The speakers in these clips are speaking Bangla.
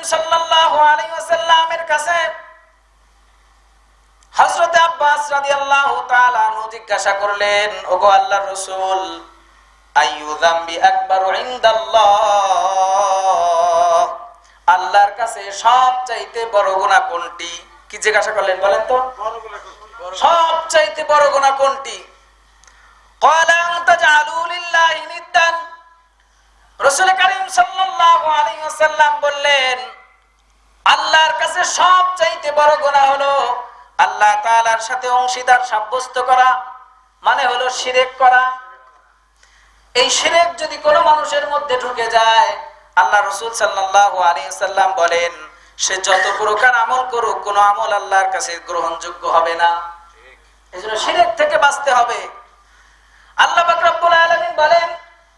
আল্লাহর সাল্লাল্লাহু আলাইহি ওয়াসাল্লামের কাছে হযরত আব্বাস রাদিয়াল্লাহু তাআলা জিজ্ঞাসা করলেন, ওগো আল্লাহর রাসূল, আইয়ু যামবি ইনদাল্লাহ? আল্লাহর কাছে সবচাইতে বড় গুনাহ কোনটি? কি জিজ্ঞাসা করলেন বলেন তো? সবচাইতে বড় গুনাহ কোনটি? ক্বালা আনতা রসুল করিম আলাইহি বললেন আল্লাহর কাছে সবচাইতে বড় গুনাহ হলো আল্লাহ তাআলার সাথে অংশীদার সাব্যস্ত করা মানে হলো শিরেক করা। এই শিরেক যদি কোনো মানুষের মধ্যে ঢুকে যায় আল্লাহ রসুল সাল্লাল্লাহু আলাইহি ওয়াসাল্লাম বলেন সে যত প্রকার আমল করুক কোনো আমল আল্লাহর কাছে গ্রহণযোগ্য হবে না। এজন্য শিরেক থেকে বাঁচতে হবে। আল্লাহ পাক রব্বুল আলামিন বলেন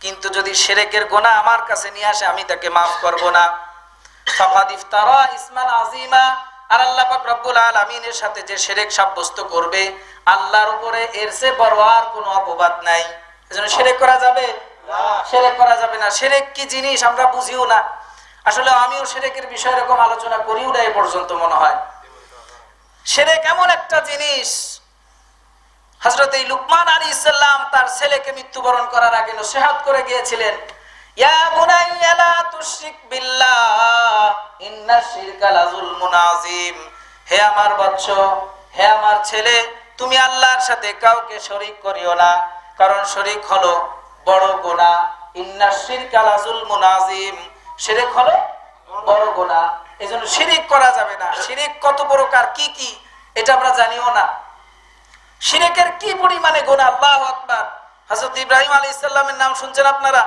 কিন্তু যদি সেরেকের গোনা আমার কাছে নিয়ে আসে আমি তাকে মাফ করব না। ফাকাদ ইফতারা ইসমান আজিমা আর আল্লাহ পাক রব্বুল আলামিনের সাথে যে সেরেক সাব্যস্ত করবে আল্লাহর উপরে এর চেয়ে বড় আর কোনো অপবাদ নাই। এজন্য করা যাবে? করা যাবে না। কি জিনিস আমরা বুঝিও না। আসলে আমিও সেরেকের বিষয়ে এরকম আলোচনা করিও না এ পর্যন্ত মনে হয়। সেরেক এমন একটা জিনিস হজরত লুকমান আলী তার ছেলেকে মৃত্যুবরণ করার আগে নসিহাত করে গিয়েছিলেন। হে আমার হে আমার ছেলে, তুমি আল্লাহর সাথে কাউকে শরীক করিও না, কারণ শরীক হলো বড় গুনাহ। ইন্নাশ শিরকা লাযুলমুন আযীম। শিরক হলো বড় গোনা এই জন্য শিরিক করা যাবে না। শিরিক কত প্রকার, কি কি, এটা আমরা জানিও না। শিরিকের কি পরিমাণে গোনা আল্লাহ আকবার। হযরত ইব্রাহিম আলী ইসলামের নাম শুনছেন আপনারা?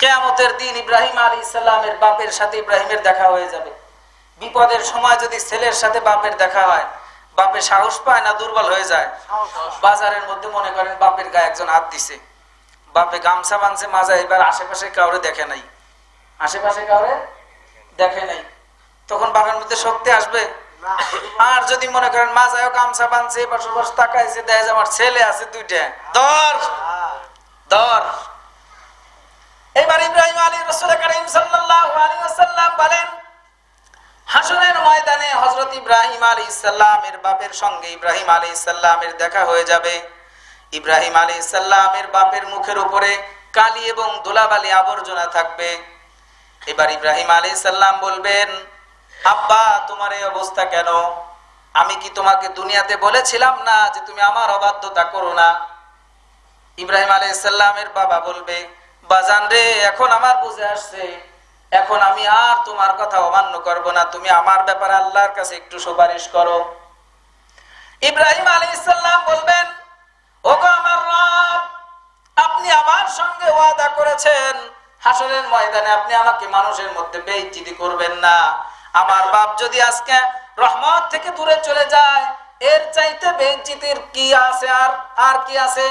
কেয়ামতের দিন ইব্রাহিম আলী ইসলামের বাপের সাথে ইব্রাহিমের দেখা হয়ে যাবে। বিপদের সময় যদি ছেলের সাথে বাপের দেখা হয়, বাপে সাহস পায় না, দুর্বল হয়ে যায়? বাজারের মধ্যে মনে করেন বাপের গায়ে একজন হাত দিছে। বাপে গামছা বানছে মাজা, এবার আশেপাশে কাউরে দেখে নাই। আশেপাশে কাউরে দেখে নাই। তখন বাপের মধ্যে শক্তি আসবে? আর যদি মনে করেন মাজায়ও গামছা বানছে পাশে তাকাইছে, দেখা যায় আমার ছেলে আছে দুইটা। দর দর এবার ইব্রাহিম আলী রসুল করিম সাল্লাল্লাহু আলাইহি ওয়াসাল্লাম বলেন ময়দানে হযরত ইব্রাহিম বাপের সঙ্গে ইব্রাহিম দেখা হয়ে যাবে। ইব্রাহিম আলাইহিস সালামের বাপের মুখের উপরে কালি এবং ধুলাবালি আবর্জনা থাকবে। এবার ইব্রাহিম আলাইহিস সালাম বলবেন আব্বা, তোমার এই অবস্থা কেন? আমি কি তোমাকে দুনিয়াতে বলেছিলাম না যে তুমি আমার অবাধ্যতা করো না? ইব্রাহিম আলাইহিস সালামের বাবা বলবে, বাজান রে, এখন আমার বুঝে আসছে। এখন আমি আর তোমার কথা অমান্য করব না। তুমি আমার ব্যাপারে আল্লাহর কাছে একটু সুপারিশ করো। ইব্রাহিম আলী ইসাল্লাম বলবেন, ওগো আমার রব, আপনি আমার সঙ্গে ওয়াদা করেছেন। হাসরের ময়দানে আপনি আমাকে মানুষের মধ্যে বেইজ্জতি করবেন না। আমার বাপ যদি আজকে রহমত থেকে দূরে চলে যায়, এর চাইতে বেইজ্জতির কি আছে আর আর কি আছে?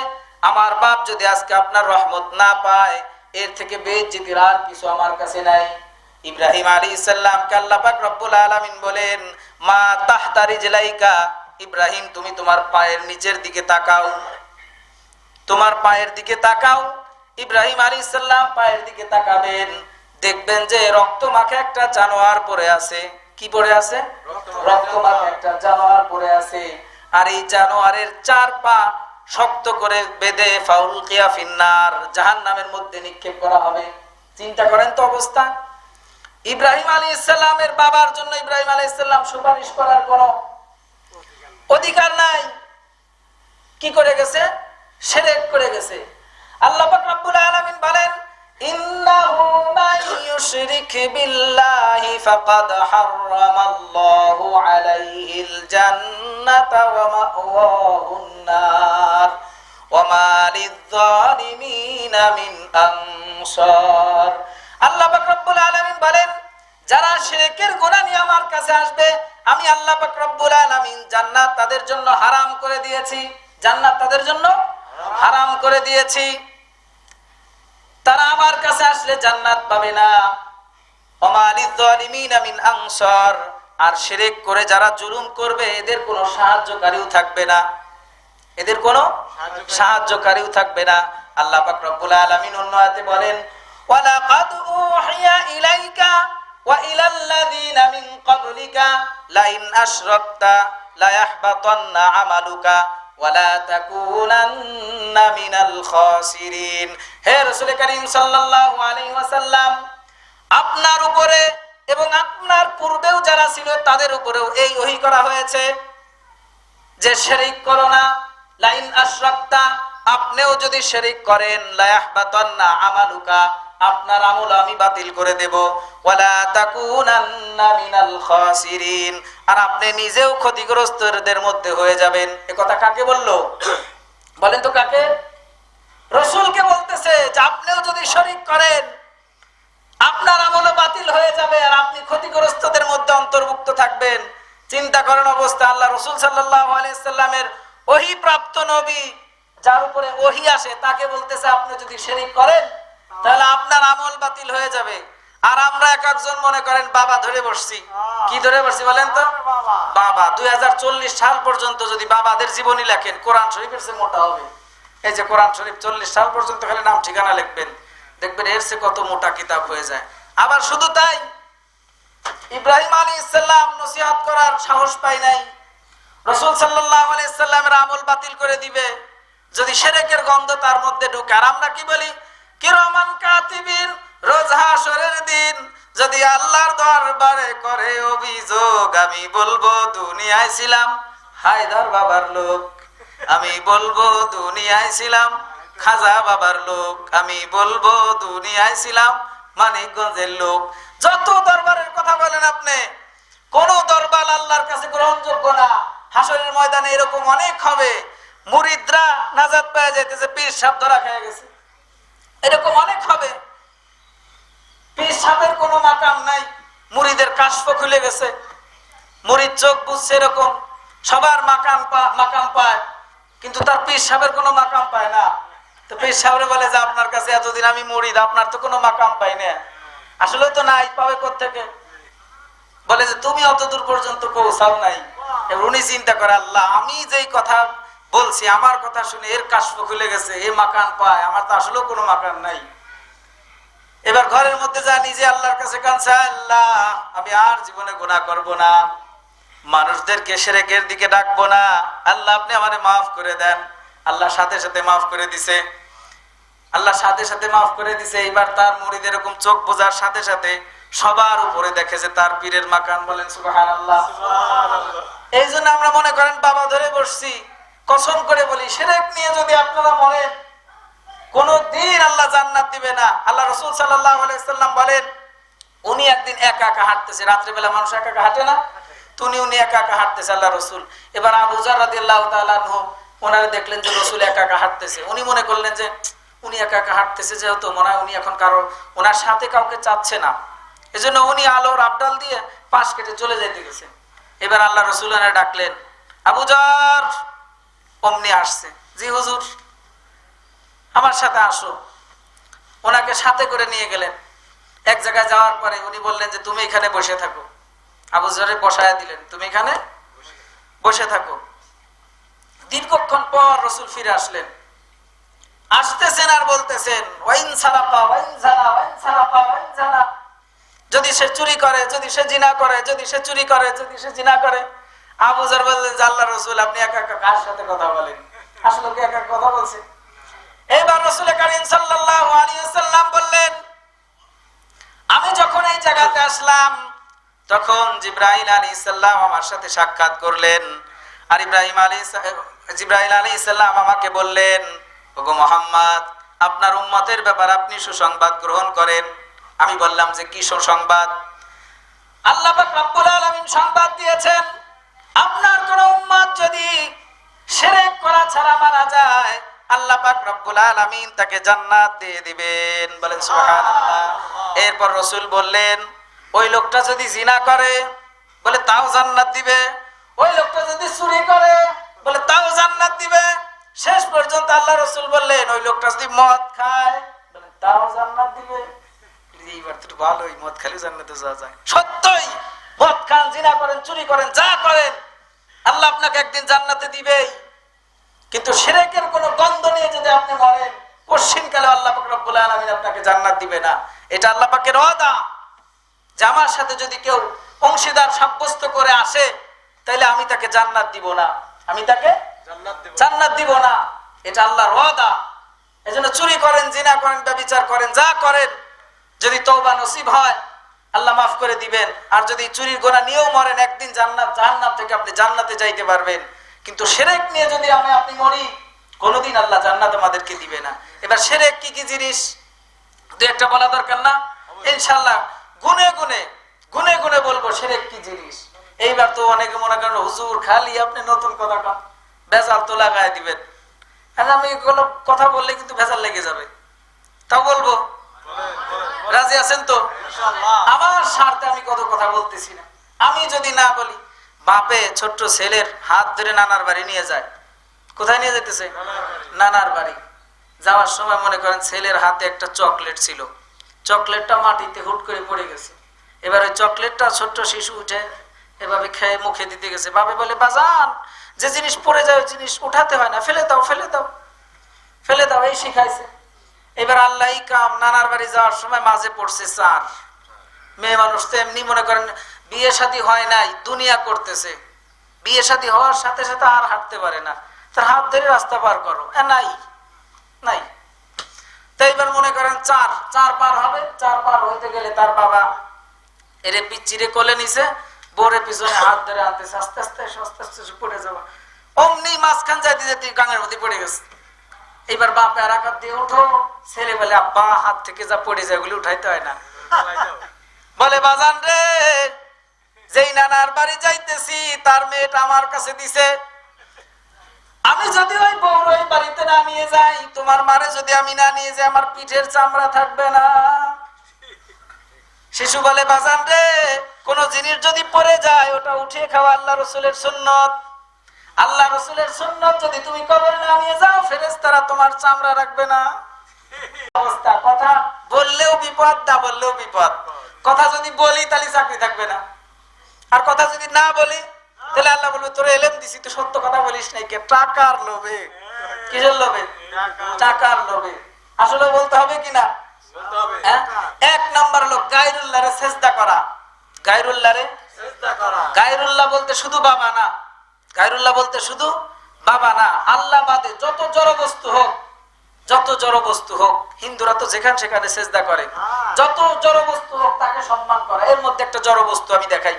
আমার বাপ যদি আজকে আপনার রহমত না পায়, এর থেকে বেজ্জিতির আর কিছু আমার কাছে নাই। ইব্রাহিম আলী ইসাল্লাম কাল্লাপাক রব্বুল আলমিন বলেন, মা তাহতারি জেলাইকা ইব্রাহিম, তুমি তোমার পায়ের নিচের দিকে তাকাও। তোমার পায়ের দিকে তাকাও? ইব্রাহিম আলী ইসাল্লাম পায়ের দিকে তাকাবেন। দেখবেন যে রক্ত মাখে একটা জানোয়ার পড়ে আছে। কি পড়ে আছে? রক্ত মাখে একটা জানোয়ার পড়ে আছে। আর এই জানোয়ারের চার পা শক্ত করে বেঁধে ফাউল কিয়া ফিন্নার জাহান নামের মধ্যে নিক্ষেপ করা হবে। চিন্তা করেন তো অবস্থা। ইব্রাহিম আলী ইসলামের বাবার জন্য ইব্রাহিম আলী ইসলাম সুপারিশ করার কোন অধিকার নাই। কি করে গেছে? সেরেক করে গেছে। আল্লাহ রব্বুল আলামিন বলেন মান ইউশরিক বিল্লাহি ফাকাদ হারামাল্লাহু আলাইহিল জান্নাতা ওয়া মাওয়াহুন নার। ওয়া মা লিয-যালিমিনা মিন আনসার। আল্লাহ রব্বুল আলামিন বলেন, যারা শিরকের গুনাহ নিয়ে আমার কাছে আসবে, আমি আল্লাহ রব্বুল আলামিন জান্নাত তাদের জন্য হারাম করে দিয়েছি। জান্নাত তাদের জন্য হারাম করে দিয়েছি। তারা আমার কাছে আসলে জান্নাত পাবে না। আর শিরক করে যারা জুলুম করবে, এদের কোনো সাহায্যকারীও থাকবে না। এদের কোনো সাহায্যকারীও থাকবে না। আল্লাহ পাক রব্বুল অন্য আয়াতে বলেন ইলাইকা ওয়া লাইন আমালুকা। হে রাসূল করিম সাল্লাল্লাহু আলাইহি ওয়াসাল্লাম, আপনার উপরে এবং আপনার পূর্বেও যারা ছিল তাদের উপরেও এই ওহী করা হয়েছে যে শেরিক করো না, লাইন আশরাকতা, আপনিও যদি শেরিক করেন, লায়াহবাতান্না আমালুকা আপনার আমল আমি বাতিল করে দেব। ওয়ালা তাকুনান্না মিনাল খাসিরিন। আর আপনি নিজেও ক্ষতিগ্রস্তদের মধ্যে হয়ে যাবেন। এ কথা কাকে বলল? বলেন তো কাকে? রসুলকে বলতেছে যে আপনিও যদি শরিক করেন, আপনার আমলও বাতিল হয়ে যাবে আর আপনি ক্ষতিগ্রস্তদের মধ্যে অন্তর্ভুক্ত থাকবেন। চিন্তা করেন অবস্থা, আল্লাহ রসুল সাল্লাহ আলাইসাল্লামের ওহি প্রাপ্ত নবী, যার উপরে ওহি আসে, তাকে বলতেছে, আপনি যদি শেরিক করেন তাহলে আপনার আমল বাতিল হয়ে যাবে। আর আমরা এক একজন মনে করেন, বাবা ধরে বসছি। কি ধরে বসছি বলেন তো? বাবা, দুই হাজার চল্লিশ সাল পর্যন্ত যদি বাবাদের জীবনী লেখেন, কোরআন শরীফের চেয়ে মোটা হবে। এই যে কোরআন শরীফ চল্লিশ সাল পর্যন্ত খালি নাম ঠিকানা লিখবেন। দেখবেন এর চেয়ে কত মোটা কিতাব হয়ে যায়। আবার শুধু তাই, ইব্রাহিম আলী ইসাল্লাম নসিহাত করার সাহস পাই নাই। রসুল সাল্লাহ ইসাল্লামের আমল বাতিল করে দিবে। যদি সেরেকের গন্ধ তার মধ্যে ঢুকে। আর আমরা কি বলি? কিরমান কাতিবিন, রোজ হাসরের দিন। যদি আল্লাহর দরবারে করে অভিযোগ, আমি বলব, দুনিয়ায় ছিলাম। হায়দার বাবার লোক। আমি বলব, দুনিয়ায় ছিলাম। খাজা বাবার লোক। আমি বলব, দুনিয়ায় ছিলাম। মানিকগঞ্জের লোক। যত দরবারের কথা বলেন আপনি, কোন দরবার আল্লাহর কাছে গ্রহণযোগ্য না। হাসরের ময়দানে এরকম অনেক হবে। মুরিদরা নাজাদ পাওয়া যাইতেছে, পীর সাপ ধরা খেয়ে গেছে। এরকম অনেক হবে। পীর কোনো মাকাম নাই। মুরিদের কাশফ খুলে গেছে। মুরিদ চোখ বুঝছে এরকম। সবার মাকাম মাকাম পায়। কিন্তু তার পীর সাহেবের কোনো মাকাম পায় না। তো পীর সাহেব বলে যে, আপনার কাছে এতদিন আমি মুরিদ আপনার তো কোনো মাকাম পাই না। আসলে তো নাই, পাবে থেকে বলে যে, তুমি অত দূর পর্যন্ত পৌঁছাও নাই। উনি চিন্তা করে, আল্লাহ, আমি যেই কথা বলছি আমার কথা শুনে এর কাশ্প খুলে গেছে এ মাকান পায় আমার তো আসলেও কোনো মাকান নাই। এবার ঘরের মধ্যে যা নিজে আল্লাহর কাছে কানছে আল্লাহ আমি আর জীবনে গুনাহ করব না মানুষদেরকে সেরেকের দিকে ডাকবো না। আল্লাহ আপনি আমারে মাফ করে দেন। আল্লাহ সাথে সাথে মাফ করে দিছে। আল্লাহ সাথে সাথে মাফ করে দিছে। এইবার তার মুড়িদ এরকম চোখ বোঝার সাথে সাথে সবার উপরে দেখে যে তার পীরের মাকান বলেন সুবাহান আল্লাহ এই জন্য আমরা মনে করেন বাবা ধরে বসছি। কসম করে বলি, সেরেক নিয়ে যদি আপনারা মরেন কোন দিন আল্লাহ জান্নাত দিবে না। আল্লাহ রসুল সাল্লাম বলেন, উনি একদিন একা একা হাঁটতেছে। রাত্রিবেলা মানুষ একা একা হাঁটে না। তুমি উনি একা একা হাঁটতেছে আল্লাহ রসুল। এবার আবুজার রাদি আল্লাহ ওনারা দেখলেন যে রসুল একা একা হাঁটতেছে। উনি মনে করলেন যে, উনি একা একা হাঁটতেছে যেহেতু, মনে হয় উনি এখন কারও, ওনার সাথে কাউকে চাচ্ছে না। এজন্য উনি আলোর আবডাল দিয়ে পাশ কেটে চলে যেতে গেছে। এবার আল্লাহ রসুল ডাকলেন আবুজার অমনি আসছে। জি, হুজুর। আমার সাথে আসো। ওনাকে সাথে করে নিয়ে গেলেন। এক জায়গায় যাওয়ার পরে উনি বললেন যে, তুমি এখানে বসে থাকো। আবু জরে বসায় দিলেন, তুমি এখানে বসে থাকো। দীর্ঘক্ষণ পর রসুল ফিরে আসলেন। আসতেছেন আর বলতেছেন, ওয়াইন সালাপা, ওয়াইন জানা ওয়াইন সালাপা, ওয়াইন জানা যদি সে চুরি করে, যদি সে জিনা করে, যদি সে চুরি করে, যদি সে জিনা করে আবু জার বললেন আল্লাহ রসুল, আপনি কার সাথে কথা বলেন? আসলে কি কথা বলছে? এবার রসুল করিম সাল্লাল্লাহু আলাইহি সাল্লাম বললেন, আমি যখন এই জায়গাতে আসলাম, তখন জিব্রাইল আলী সাল্লাম আমার সাথে সাক্ষাৎ করলেন আর ইব্রাহিম আলী জিব্রাইল আলী সাল্লাম আমাকে বললেন, ওগো মোহাম্মদ, আপনার উম্মতের ব্যাপার আপনি সুসংবাদ গ্রহণ করেন। আমি বললাম যে, কি সুসংবাদ? আল্লাহ পাক রব্বুল আলামিন সংবাদ দিয়েছেন আপনার কোন উম্মত যদি শিরক করা ছাড়া মারা যায়, আল্লাহ পাক রব্বুল আলামিন তাকে জান্নাত দিয়ে দিবেন। বলেন সুবহানাল্লাহ। এরপর রাসূল বললেন, ওই লোকটা যদি জিনা করে, বলে তাও জান্নাত দিবে। ওই লোকটা যদি চুরি করে, বলে তাও জান্নাত দিবে। শেষ পর্যন্ত আল্লাহ রসুল বললেন, ওই লোকটা যদি মদ খায়, বলে তাও জান্নাত দিবে। এইবার তো ভালোই, মদ খালি জান্নাতে যাওয়া যায়। সত্যই, মদ খান, জিনা করেন, চুরি করেন, যা করেন আল্লাহ আপনাকে একদিন জান্নাতে দিবেই কিন্তু সেরেকের কোনো গন্ধ নিয়ে যদি আপনি মরেন পশ্চিমকালে আল্লাহ রব্বুল আলামিন আপনাকে জান্নাত দিবে না। এটা আল্লাহ পাকের আমার সাথে যদি কেউ অংশীদার সাব্যস্ত করে আসে তাহলে আমি তাকে জান্নাত দিব না। আমি তাকে জান্নাত দিব না। এটা আল্লাহর ওয়াদা। এজন্য চুরি করেন জিনা করেন বিচার করেন যা করেন যদি তওবা নসিব হয় আল্লাহ মাফ করে দিবেন। আর যদি চুরির গোনা নিয়েও মরেন একদিন জান্নাত জাহান্নাম থেকে আপনি জান্নাতে যাইতে পারবেন। কিন্তু সেরেক নিয়ে যদি আমি আপনি মরি কোনোদিন আল্লাহ জান্নাত আমাদেরকে দিবে না। এবার সেরেক কি কি জিনিস? দু একটা বলা দরকার না? ইনশাল্লাহ গুনে গুনে গুনে গুনে বলব সেরেক কি জিনিস? এইবার তো অনেকে মনে করেন হুজুর খালি আপনি নতুন কথা কন ভেজাল তো লাগাই দিবেন। আর আমি এগুলো কথা বললে কিন্তু ভেজাল লেগে যাবে। তাও বলব? রাজি আছেন তো? আমার স্বার্থে আমি কত কথা বলতেছি না। আমি যদি না বলি, বাপে ছোট্ট ছেলের হাত ধরে নানার বাড়ি নিয়ে যায়। কোথায় নিয়ে যেতেছে? নানার বাড়ি। যাওয়ার সময় মনে করেন ছেলের হাতে একটা চকলেট ছিল। চকলেটটা মাটিতে হুট করে পড়ে গেছে। এবার চকলেটটা ছোট্ট শিশু উঠে এভাবে খেয়ে মুখে দিতে গেছে। বাপে বলে, বাজান, যে জিনিস পড়ে যায় জিনিস উঠাতে হয় না। ফেলে দাও ফেলে দাও। ফেলে দাও, এই শিখাইছে। এবার আল্লাহ কাম নানার বাড়ি যাওয়ার সময় মাঝে পড়ছে চার মেয়ে মানুষ তো এমনি মনে করেন বিয়ে শাদী হয় নাই, দুনিয়া করতেছে। বিয়ে শাদী হওয়ার সাথে সাথে আর হাঁটতে পারে না। তার হাত ধরে রাস্তা পার করো। নাই। নাই। তো এবার মনে করেন চার চার পার হবে। চার পার হইতে গেলে তার বাবা এরে পিচ্চিরে কোলে নিছে বোরে পিছনে হাত ধরে আনতেছে, আস্তে আস্তে আস্তে আস্তে পড়ে যাওয়া। অমনি মাঝখান যাইতে যেতে গাঙের মধ্যে পড়ে গেছে। এবার বাপে আর আঘাত দিয়ে উঠো। ছেলে বলে, আব্বা, হাত থেকে যা পড়ে যায় ওগুলি উঠাইতে হয় না। বলে, বাজান রে, যেই নানার বাড়ি যাইতেছি, তার মেয়েটা আমার কাছে দিছে। আমি যদি ওই বউর ওই বাড়িতে না নিয়ে যাই, তোমার মারে যদি আমি না নিয়ে যাই, আমার পিঠের চামড়া থাকবে না। শিশু বলে, বাজান রে, কোন জিনিস যদি পড়ে যায়, ওটা উঠিয়ে খাওয়া আল্লাহ রসুলের সুন্নত। আল্লাহ রসুলের সুন্নত যদি তুমি কবরে না নিয়ে যাও ফেরেস্তারা তোমার চামড়া রাখবে না। অবস্থা। কথা বললেও বিপদ না বললেও বিপদ। কথা যদি বলি তাহলে চাকরি থাকবে না। আর কথা যদি না বলি তাহলে আল্লাহ বলবে তোর এলেম দিছি তুই সত্য কথা বলিস নাই কে? টাকার লোভে। কিসের লোভে? টাকার লোভে। আসলে বলতে হবে কিনা হ্যাঁ? এক নাম্বার লোক গায়রুল্লাহরে চেষ্টা করা। গায়রুল্লাহরে? গায়রুল্লাহ বলতে শুধু বাবা না। গায়রুল্লাহ বলতে শুধু বাবা না আল্লাহ বাদে যত জড় বস্তু হোক যত জড় বস্তু হোক হিন্দুরা তো যেখানে সেখানে চেষ্টা করে। যত জড় বস্তু হোক তাকে সম্মান করা। এর মধ্যে একটা জড় বস্তু আমি দেখাই।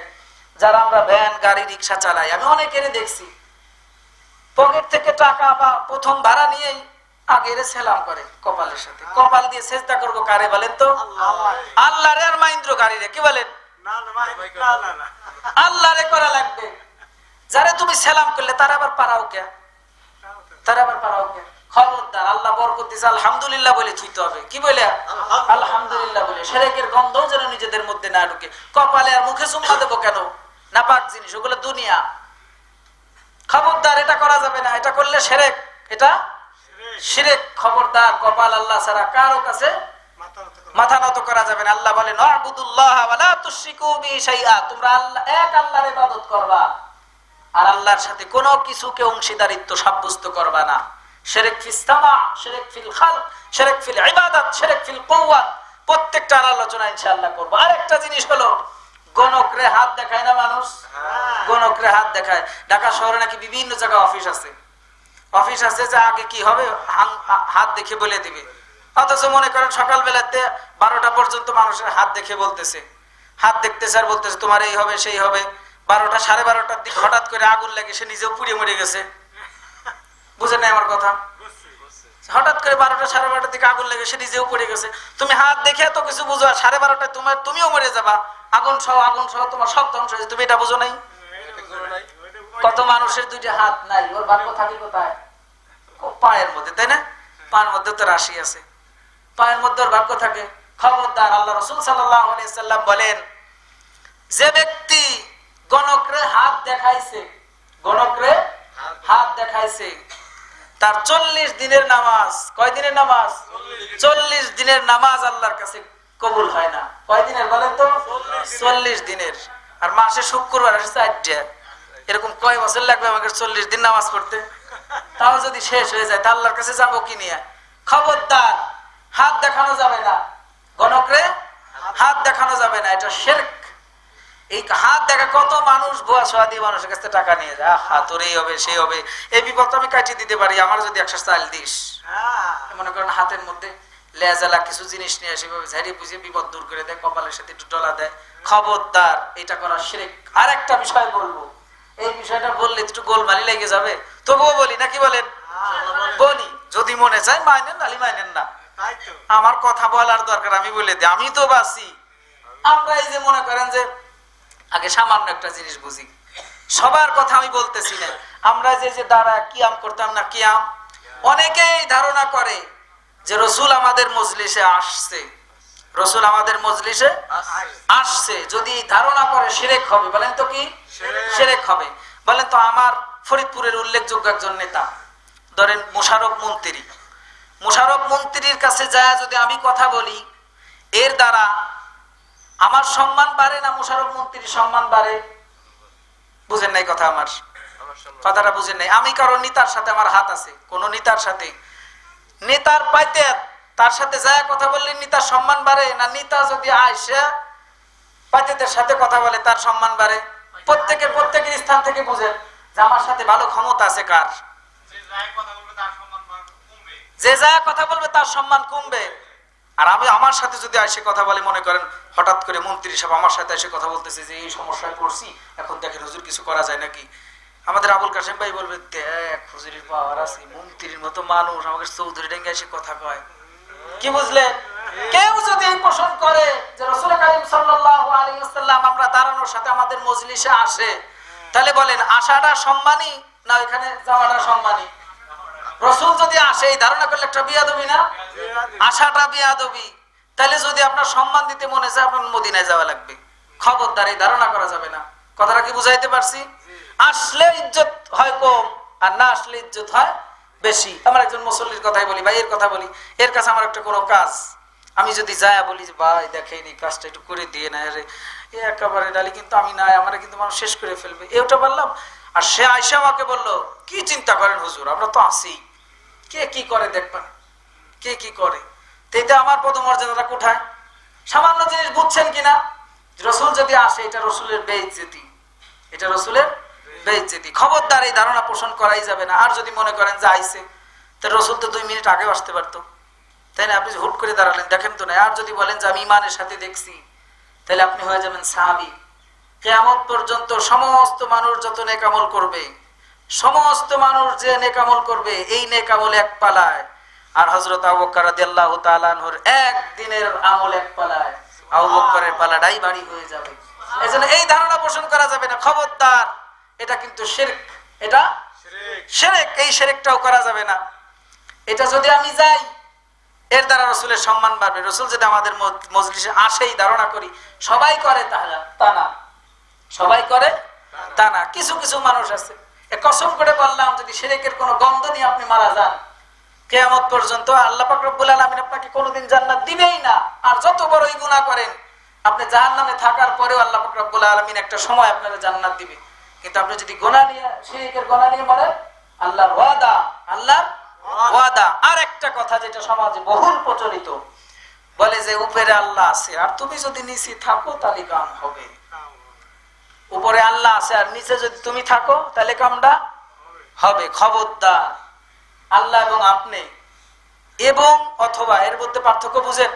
যারা আমরা ভ্যান গাড়ি রিক্সা চালাই আমি অনেকেরই দেখছি। পকেট থেকে টাকা বা প্রথম ভাড়া নিয়েই আগের সেলাম করে কপালের সাথে। কপাল দিয়ে চেষ্টা করব কারে বলেন তো? আল্লাহ। রে আর মাইন্দ্র গাড়ি রে কি বলেন? আল্লাহ রে করা লাগবে। যারে তুমি সেলাম করলে তার আবার পারাও কে? তার আবার পারাও কে? খবরদার আল্লাহ বরকত দিছে আলহামদুলিল্লাহ বলে থুইতে হবে। কি বলে? আলহামদুলিল্লাহ। বলে। সেরেকের গন্ধ যেন নিজেদের মধ্যে না ঢুকে। কপালে আর মুখে চুম্মা দেবো কেন? নাপাক জিনিস ওগুলো দুনিয়া। খবরদার এটা করা যাবে না। এটা করলে সেরেক। এটা শিরেক। খবরদার কপাল আল্লাহ ছাড়া কারও কাছে মাথা নত করা যাবে না। আল্লাহ বলে বিহি তোমরা আল্লাহ এক আল্লাহর ইবাদত করবা। আর আল্লাহর সাথে কোনো কিছুকে অংশীদারিত্ব সাব্যস্ত করবা না। শিরক ফিস সামা ফিল খালক শিরক ফিল ইবাদত শিরক ফিল কুওয়াত। প্রত্যেকটার আলোচনা ইনশাআল্লাহ করব। আরেকটা জিনিস হলো গণকরে হাত দেখায় না মানুষ? গণকরে হাত দেখায়। ঢাকা শহরে নাকি বিভিন্ন জায়গায় অফিস আছে। অফিস আছে যে আগে কি হবে? হাত দেখে বলে দিবে। অথচ মনে করেন সকাল বেলাতে বারোটা পর্যন্ত মানুষের হাত দেখে বলতেছে। হাত দেখতেছে আর বলতেছে তোমার এই হবে সেই হবে। বারোটা, সাড়ে বারোটার দিক হঠাৎ করে আগুন লাগে, সে নিজেও পুড়িয়ে মরে গেছে। বুঝে নাই আমার কথা? হঠাৎ করে বারোটা, সাড়ে বারোটার দিকে আগুন লেগে, সে নিজেও পড়ে গেছে। তুমি হাত দেখে এত কিছু বুঝো, আর সাড়ে বারোটায় তোমার তুমিও মরে যাবা। আগুন সহ আগুন সহ, তোমার সব ধ্বংস হয়েছে। তুমি এটা বুঝো নাই? কত মানুষের দুইটা হাত নাই, ওর ভাগ্য থাকে কোথায়? পায়ের মধ্যে, তাই না? পায়ের মধ্যে তো রাশি আছে। পায়ের মধ্যে ওর ভাগ্য থাকে? খবরদার, আল্লাহ রসুল সাল্লাম বলেন, যে ব্যক্তি গণকরে হাত দেখাইছে। গণকরে হাত দেখাইছে। তার চল্লিশ দিনের নামাজ। কয় দিনের নামাজ? চল্লিশ দিনের নামাজ আল্লাহর কাছে কবুল হয় না। কয় দিনের বলেন তো? চল্লিশ দিনের। আর মাসে শুক্রবার আসে চারটে। এরকম কয় বছর লাগবে আমাকে চল্লিশ দিন নামাজ পড়তে? তাও যদি শেষ হয়ে যায় তা আল্লাহর কাছে যাব কি নিয়ে? খবরদার হাত দেখানো যাবে না। গণকরে হাত দেখানো যাবে না। এটা শেরক। এই হাত দেখা কত মানুষ ভুয়া সোয়া দিয়ে মানুষের কাছে টাকা নিয়ে যায়। আহা তোর এই হবে সেই হবে। এই বিপদ আমি কাটিয়ে দিতে পারি আমার যদি একশো চাল দিস। মনে করেন হাতের মধ্যে লেজালা কিছু জিনিস নিয়ে আসে ঝাড়িয়ে বুঝিয়ে বিপদ দূর করে দেয় কপালের সাথে একটু ডলা দেয়। খবরদার এটা করা শিরিক। আর একটা বিষয় বলব। এই বিষয়টা বললে একটু গোলমালি লেগে যাবে। তবুও বলি নাকি বলেন? বলি যদি মনে চায় মাইনেন নালি মাইনেন না। আমার কথা বলার দরকার আমি বলে দিই আমি তো বাসি। আমরা এই যে মনে করেন যে আগে সামান্য একটা জিনিস বুঝি। সবার কথা আমি বলতেছি না। আমরা যে যে দ্বারা কিয়াম করতাম না কিয়াম অনেকেই ধারণা করে যে রসুল আমাদের মজলিসে আসছে। রসুল আমাদের মজলিসে আসছে। যদি ধারণা করে সেরেক হবে বলেন তো কি? সেরেক হবে। বলেন তো আমার ফরিদপুরের উল্লেখযোগ্য একজন নেতা ধরেন মোশারফ মন্ত্রী। মোশারফ মন্ত্রীর কাছে যায় যদি আমি কথা বলি এর দ্বারা আমার সম্মান বাড়ে না মোশারফ মন্ত্রীর সম্মান বাড়ে? বুঝেন নাই কথা আমার? কথাটা বুঝেন নাই। আমি কারণ নেতার সাথে আমার হাত আছে কোন নেতার সাথে। নেতার পাইতে তার সাথে যায় কথা বললে নেতার সম্মান বাড়ে না নেতা যদি আয়সা পাইতেদের সাথে কথা বলে তার সম্মান বাড়ে? প্রত্যেকের প্রত্যেকের স্থান থেকে বুঝেন যে আমার সাথে ভালো ক্ষমতা আছে কার? যে যা কথা বলবে তার সম্মান কমবে। আর আমি আমার সাথে যদি এসে কথা বলে মনে করেন, হঠাৎ করে মন্ত্রী সাহেব আমার সাথে এসে কথা বলতেছে যে, এই সমস্যায় পড়ছি, এখন দেখেন হুজুর কিছু করা যায় নাকি? আমাদের আবুল কাসেম ভাই বলবে, দেখ হুজুরের পাওয়ার আছে, মন্ত্রীর মতো মানুষ, আমাকে চৌধুরী ডেঙ্গে এসে কথা কয়। কি বুঝলেন? কেউ যদি পোষণ করে যে রসুল করিম ওয়াসাল্লাম আমরা দাঁড়ানোর সাথে আমাদের মজলিসে আসে, তাহলে বলেন আসাটা সম্মানী না ওইখানে যাওয়াটা সম্মানী? রসুল যদি আসে, এই ধারণা করলে একটা বিয়াদবি না? আশাটা বিয়াদবি। তাহলে যদি আপনার সম্মান দিতে মনে চায়, আপনার মদিনায় যাওয়া লাগবে। খবরদার, এই ধারণা করা যাবে না। কথাটা কি বুঝাইতে পারছি? আসলে ইজ্জত হয় কম, আর না আসলে ইজ্জত হয় বেশি। আমার একজন মুসল্লির কথাই বলি ভাই এর কথা বলি। এর কাছে আমার একটা কোনো কাজ। আমি যদি যাই বলি যে, ভাই, দেখেনি কাজটা একটু করে দিয়ে না, আরে, এ একেবারে ডালি, কিন্তু আমি নাই, আমার কিন্তু মানুষ শেষ করে ফেলবে। এটা বললাম, আর সে আয়সা আমাকে বলল, কি চিন্তা করেন হুজুর? আমরা তো আসি কে কি করে দেখবেন কে কি করে? এটা আমার পদমর্যাদাটা কোথায়? সামান্য জিনিস বুঝছেন কিনা? রসুল যদি আসে, এটা রসুলের বেইজ্জতি। এটা রসুলের বেইজ্জতি। খবরদার এই ধারণা পোষণ করাই যাবে না। আর যদি মনে করেন যে আইসে তো রসুল তো দুই মিনিট আগেও আসতে পারতো। তাই না? আপনি হুট করে দাঁড়ালেন, দেখেন তো না। আর যদি বলেন যে আমি ইমানের সাথে দেখছি, তাহলে আপনি হয়ে যাবেন সাহাবি। কেয়ামত পর্যন্ত সমস্ত মানুষ যত নেকামল করবে সমস্ত মানুষ যে নেকামল করবে, এই নেকামল এক পালায়। আর হজরত একদিনের আমল এক পালায়। আবু বকরের পালাটাই এই ধারণা করা যাবে না। এটা যদি আমি যাই, এর দ্বারা রসুলের সম্মান বাড়বে। রসুল যদি আমাদের মজ- মজলিসে ধারণা করি, সবাই করে তা না। সবাই করে তা না। কিছু কিছু মানুষ আছে। কসম করে বললাম, যদি সেরেকের কোনো গন্ধ নিয়ে আপনি মারা যান, কেয়ামত পর্যন্ত আল্লাহ রব্বুল আলামিন আপনাকে কোনোদিন জান্নাত দিবেই না। আর যত বড়ই গুনাহ করেন, আপনি জাহান্নামে থাকার পরেও আল্লাহ রব্বুল আলামিন একটা সময় আপনাকে জান্নাত দিবে কিন্তু আপনি যদি গোনা নিয়ে গোনা নিয়ে মরেন, আল্লাহর ওয়াদা ওয়াদা। আর একটা কথা যেটা সমাজে বহুল প্রচলিত, বলে যে উপরে আল্লাহ আছে, আর তুমি যদি নিচে থাকো তাহলে কাম হবে। উপরে আল্লাহ আছে আর নিচে যদি তুমি থাকো তাহলে কামটা হবে খবরদার। আল্লাহ এবং আপনি। এবং অথবা এর মধ্যে পার্থক্য বুঝেন।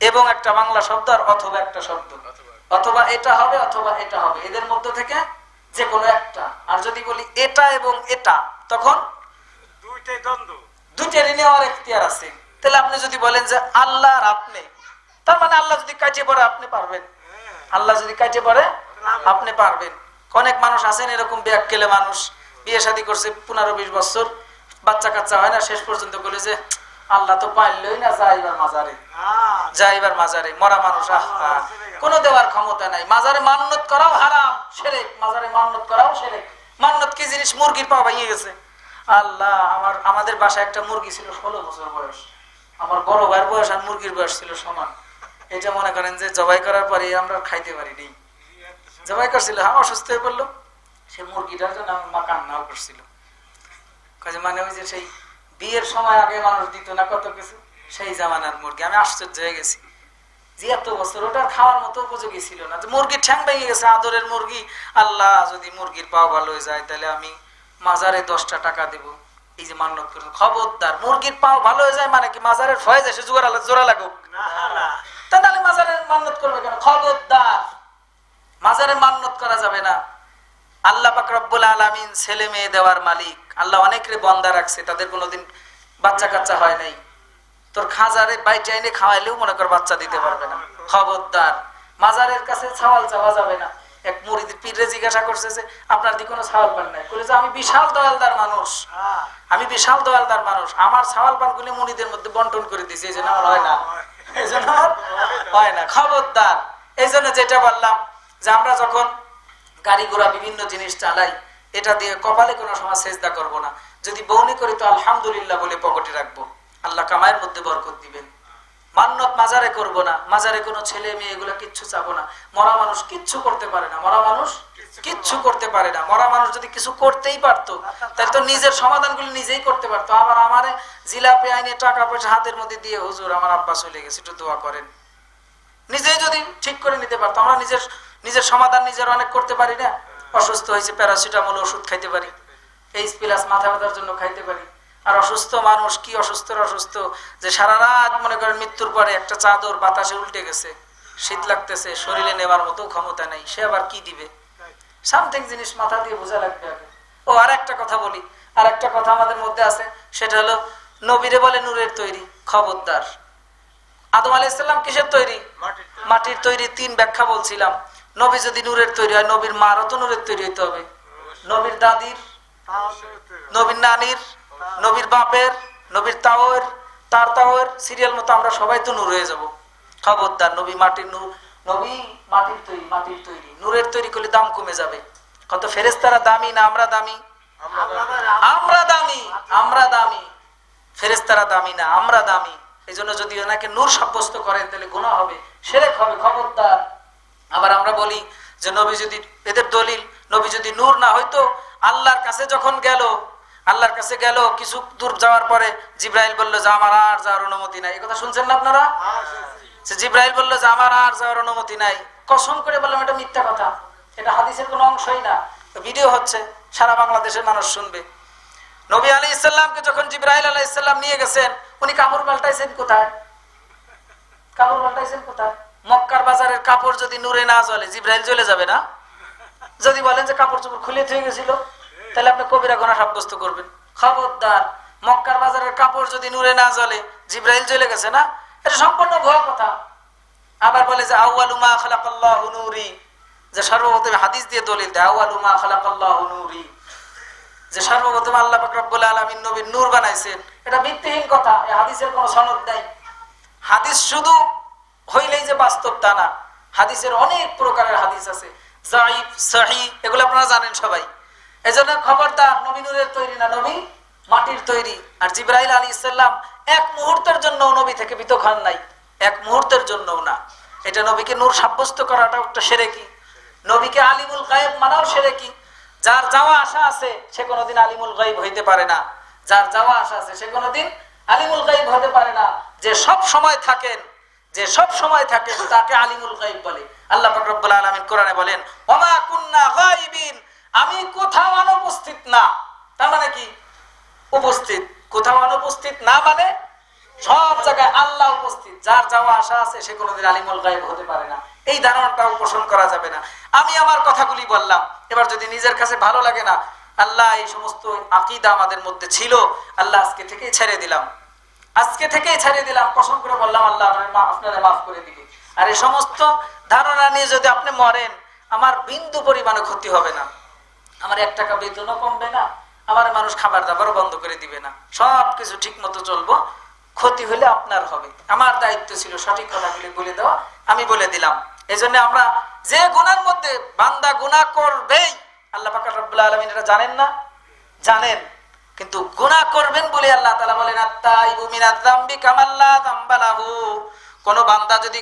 এবং একটা বাংলা শব্দ আর অথবা একটা শব্দ। অথবা এটা হবে অথবা এটা হবে। এদের মধ্যে থেকে যে কোনো একটা। আর যদি বলি এটা এবং এটা তখন দুইটাই দ্বন্দ্ব। দুইটারই নেওয়ার এখতিয়ার আছে। তাহলে আপনি যদি বলেন যে আল্লাহ আর আপনি তার মানে আল্লাহ যদি কাজে পড়ে আপনি পারবেন। আল্লাহ যদি কাজে পড়ে আপনি পারবেন। অনেক মানুষ আছেন, এরকম ব্যাককেলে মানুষ। বিয়ে শাদী করছে পনেরো বিশ বছর, বাচ্চা কাচ্চা হয় না, শেষ পর্যন্ত বলে যে, আল্লাহ তো পাইলই না যাইবার মাজারে। যাইবার মাজারে, মরা মানুষ, আহা কোনো দেওয়ার ক্ষমতা নাই। মাজারে মান্নত করাও হারাম, সেরেক। মাজারে মান্নত করাও সেরেক। মান্নত কি জিনিস? মুরগির পা ভাঙিয়ে গেছে। আল্লাহ, আমার, আমাদের বাসায় একটা মুরগি ছিল ষোলো বছর বয়স। আমার বড় ভাইয়ের বয়স আর মুরগির বয়স ছিল সমান। এটা মনে করেন যে, জবাই করার পরে আমরা খাইতে পারি নি জবাই করছিল হ্যাঁ অসুস্থ হয়ে পড়ল। সে মুরগিটার জন্য আমার মা কান্নাও করছিল। মানে ওই যে সেই বিয়ের সময় আগে মানুষ দিত না কত কিছু সেই জামানার মুরগি। আমি আশ্চর্য হয়ে গেছি। যে এত বছর ওটার খাওয়ার মতো উপযোগী ছিল না। মুরগির ঠ্যাং ভেঙে গেছে আদরের মুরগি। আল্লাহ যদি মুরগির পাও ভালো হয়ে যায় তাহলে আমি মাজারে দশটা টাকা দেব। এই যে মান্যত করে খবরদার মুরগির পাও ভালো হয়ে যায় মানে কি মাজারের ফয়েজ এসে জোড়া জোড়া লাগুক? তাহলে মাজারের মান্যত করবে কেন? খবরদার। মাজারে মান্যত করা যাবে না। আল্লাহ পাক আলামিন ছেলে মেয়ে দেওয়ার মালিক। আল্লাহ অনেকরে বন্দা রাখছে, তাদের কোনোদিন বাচ্চা কাচ্চা হয় নাই। তোর খাজারে বাইটে এনে খাওয়াইলেও মনে কর বাচ্চা দিতে পারবে না। খবরদার, মাজারের কাছে ছাওয়াল চাওয়া যাবে না। এক মুড়িদের পীরে জিজ্ঞাসা করছে যে, আপনার দি কোনো ছাওয়াল পান নাই? বলে যে, আমি বিশাল দয়ালদার মানুষ। আমি বিশাল দয়ালদার মানুষ। আমার ছাওয়াল পানগুলি মুড়িদের মধ্যে বন্টন করে দিয়েছে এই জন্য আমার হয় না। এই জন্য হয় না। খবরদার, এই জন্য যেটা বললাম যে আমরা যখন গাড়ি ঘোড়া বিভিন্ন জিনিস চালাই, এটা দিয়ে কপালে কোনো সময় চেষ্টা করব না। যদি বৌনি করি তো আলহামদুলিল্লাহ বলে পকেটে রাখব। আল্লাহ কামায়ের মধ্যে বরকত দিবেন। মান্নত মাজারে করব না। মাজারে কোনো ছেলে মেয়ে এগুলো কিচ্ছু চাবো না। মরা মানুষ কিচ্ছু করতে পারে না। মরা মানুষ কিচ্ছু করতে পারে না। মরা মানুষ যদি কিছু করতেই পারতো, তাহলে তো নিজের সমাধানগুলি নিজেই করতে পারতো। আবার আমারে জিলাপি আইনে টাকা পয়সা হাতের মধ্যে দিয়ে, হুজুর, আমার আব্বা চলে গেছে, একটু দোয়া করেন। নিজেই যদি ঠিক করে নিতে পারতো, আমরা নিজের নিজের সমাধান নিজের অনেক করতে পারি না। অসুস্থ হয়েছে, প্যারাসিটামল ওষুধ খাইতে পারি। এইচ প্লাস, মাথা ব্যথার জন্য খাইতে পারি। আর অসুস্থ মানুষ, কি অসুস্থ অসুস্থ? যে সারা রাত মনে করেন মৃত্যুর পরে একটা চাদর বাতাসে উল্টে গেছে। শীত লাগতেছে, শরীরে নেওয়ার মতো ক্ষমতা নেই। সে আবার কি দিবে? সামথিং জিনিস মাথা দিয়ে বোঝা লাগবে ও, আর একটা কথা বলি। আর একটা কথা আমাদের মধ্যে আছে। সেটা হলো, নবীরে বলে নূরের তৈরি, খবরদার। আদম আলাইসাল্লাম কিসের তৈরি। মাটির তৈরি তিন ব্যাখ্যা বলছিলাম। নবী যদি নূরের তৈরি হয়, নবীর মারও তো নূরের তৈরি হইতে হবে। নবীর দাদির, নবীর নানির, নবীর বাপের, নবীর তাওয়ের, তার তাওয়ের সিরিয়াল মতো আমরা সবাই তো নূর হয়ে যাব। খবরদার, নবী মাটির নূর, নবী মাটির তৈরি মাটির তৈরি। নূরের তৈরি করলে দাম কমে যাবে। কত ফেরেস্তারা দামি না আমরা দামি? আমরা দামি আমরা দামি। ফেরেস্তারা দামি না, আমরা দামি। এই জন্য যদি ওনাকে নূর সাব্যস্ত করেন, তাহলে গুণা হবে। সেরেক হবে, খবরদার। আবার আমরা বলি যে নবী যদি, এদের দলিল, নবী যদি নূর না হইতো, আল্লাহর কাছে যখন গেল, আল্লাহর কাছে গেল, কিছু দূর যাওয়ার পরে জিব্রাইল বলল যে আমার আর যাওয়ার অনুমতি নাই। কথা শুনছেন না আপনারা? যে জিব্রাইল বলল যে আমার আর যাওয়ার অনুমতি নাই। কসম করে বললাম, এটা মিথ্যা কথা। এটা হাদিসের কোনো অংশই না। ভিডিও হচ্ছে, সারা বাংলাদেশের মানুষ শুনবে। নবী আলী ইসলামকে যখন জিব্রাইল আলাহ ইসলাম নিয়ে গেছেন, উনি কাপড় পাল্টাইছেন কোথায়? কাপড় পাল্টাইছেন কোথায়? মক্কার বাজারের কাপড় যদি নূরে না জ্বলে, জিব্রাইল জ্বলে যাবে না? যদি বলেন যে কাপড় চোপড় খুলে থয়ে গেছিল, তাহলে আপনি কবিরা গোনা সাব্যস্ত করবেন। খবরদার, মক্কার বাজারের কাপড় যদি নূরে না জ্বলে, জিব্রাইল জ্বলে গেছে না? এটা সম্পূর্ণ ভুয়া কথা। আবার বলে যে, আউয়ালু মা খালাকাল্লাহু নূরি। যে সর্বপ্রথম হাদিস দিয়ে দলিল দেয়, আউয়ালু মা খালাকাল্লাহু নূরি। যে সর্বপ্রথম আল্লাহ পাক রব্বুল আলামিন নবীর নূর বানাইছেন। এটা ভিত্তিহীন কথা এই হাদিসের কোনো সনদ নাই। হাদিস শুধু হইলেই যে বাস্তব তা না। হাদিসের অনেক প্রকারের হাদিস আছে। এগুলো আপনারা জানেন সবাই। এজন্য খবরদার, নবী তৈরি না নবী? মাটির তৈরি। আর জিব্রাইল আলী ইসাল্লাম এক মুহূর্তের জন্য নবী থেকে পৃথক হন নাই। এক মুহূর্তের জন্যও না। এটা নবীকে নূর সাব্যস্ত করাটা একটা সেরে কি নবীকে আলিমুল গায়েব মানাও সেরে কি যার যাওয়া আশা আছে, সে কোনোদিন আলিমুল গাইব হইতে পারে না। যার যাওয়া আশা আছে, সে কোনোদিন আলিমুল গাইব হতে পারে না। যে সব সময় থাকেন যে সব সময় থাকেন তাকে আলিমুল গাইব বলে। আল্লাহ রব্বুল আলামিন কোরআনে বলেন, ওমা কুন্না গাইবিন আমি কোথাও অনুপস্থিত না। তার মানে কি? উপস্থিত। কোথাও অনুপস্থিত না মানে সব জায়গায় আল্লাহ উপস্থিত। যার যাওয়া আশা আছে, সে কোনোদিন আলিমুল গায়েব হতে পারে না। এই ধারণাটাও পোষণ করা যাবে না। আমি আমার কথাগুলি বললাম। এবার যদি নিজের কাছে ভালো লাগে না, আল্লাহ এই সমস্ত আকিদা আমাদের মধ্যে ছিল। আল্লাহ আজকে থেকেই ছেড়ে দিলাম। আজকে থেকেই ছাড়িয়ে দিলাম কসম করে বললাম, আল্লাহ আপনারা মাফ করে দিবে আর এই সমস্ত ধারণা নিয়ে যদি আপনি মরেন, আমার বিন্দু পরিমাণে ক্ষতি হবে না। আমার এক টাকা বেতনও কমবে না, আমার মানুষ খাবার দাবারও বন্ধ করে দিবে না। সবকিছু ঠিক মতো চলবো, ক্ষতি হলে আপনার হবে। আমার দায়িত্ব ছিল সঠিক কথাগুলি বলে দেওয়া, আমি বলে দিলাম। এই জন্য আমরা যে গুণার মধ্যে বান্দা গুণা করবেই, আল্লাহ পাকার রব্লা আলমিন এটা জানেন না? জানেন। কিন্তু গুণা করবেন বলে আল্লাহ তালা বলেন আত্মা ইবু মিনাজ কামাল্লা জাম্বালাহু কোন বান্দা যদি